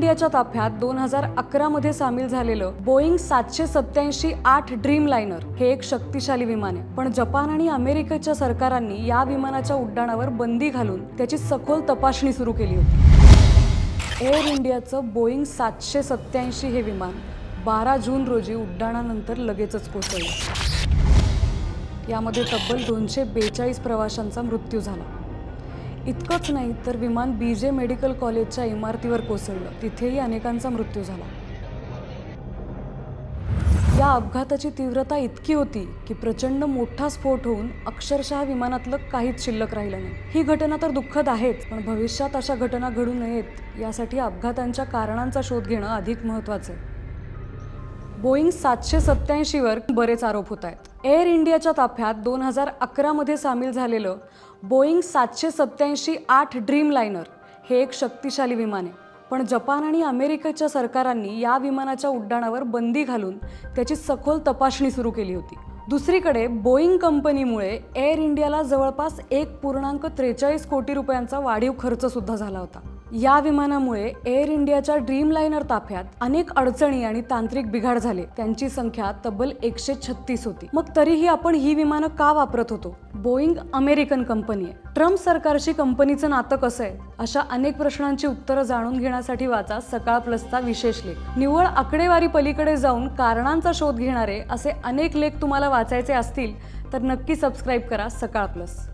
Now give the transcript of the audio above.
इंडियाच्या ताफ्यात दोन हजार अकरा मध्ये सामील झालेलं बोईंग सातशे सत्याऐंशी आठ ड्रीम लायनर हे एक शक्तिशाली विमान आहे. पण जपान आणि अमेरिकेच्या सरकारांनी या विमानाच्या उड्डाणावर बंदी घालून त्याची सखोल तपासणी सुरू केली होती. एअर इंडियाचं बोईंग सातशे सत्याऐंशी हे विमान बारा जून रोजी उड्डाणानंतर लगेचच कोसळलं. यामध्ये तब्बल दोनशे बेचाळीस प्रवाशांचा मृत्यू झाला. इतकंच नाही तर विमान बी जे मेडिकल कॉलेजच्या इमारतीवर कोसळलं. तिथेही अनेकांचा मृत्यू झाला. या अपघाताची तीव्रता इतकी होती की प्रचंड मोठा स्फोट होऊन अक्षरशः विमानातलं काहीच शिल्लक राहिलं नाही. ही घटना तर दुःखद आहेच पण भविष्यात अशा घटना घडू नयेत यासाठी अपघातांच्या कारणांचा शोध घेणं अधिक महत्त्वाचं आहे. बोईंग सातशे सत्त्याऐंशीवर बरेच आरोप होत आहेत. एअर इंडियाच्या ताफ्यात दोन हजार अकरामध्ये सामील झालेलं बोईंग सातशे सत्त्याऐंशी आठ ड्रीम लायनर हे एक शक्तिशाली विमान आहे. पण जपान आणि अमेरिकेच्या सरकारांनी या विमानाच्या उड्डाणावर बंदी घालून त्याची सखोल तपासणी सुरू केली होती. दुसरीकडे बोईंग कंपनीमुळे एअर इंडियाला जवळपास एक पूर्णांक त्रेचाळीस कोटी रुपयांचा वाढीव खर्च सुद्धा झाला होता. या विमानामुळे एअर इंडियाच्या ड्रीम लायनर ताफ्यात अनेक अडचणी आणि तांत्रिक बिघाड झाले. त्यांची संख्या तब्बल एकशे छत्तीस होती. मग तरीही आपण ही विमानं का वापरत होतो? बोईंग अमेरिकन कंपनी आहे. ट्रम्प सरकारशी कंपनीचं नातं कसं आहे? अशा अनेक प्रश्नांची उत्तरं जाणून घेण्यासाठी वाचा सकाळ प्लसचा विशेष लेख. निव्वळ आकडेवारी पलीकडे जाऊन कारणांचा शोध घेणारे असे अनेक लेख तुम्हाला वाचायचे असतील तर नक्की सबस्क्राईब करा सकाळ प्लस.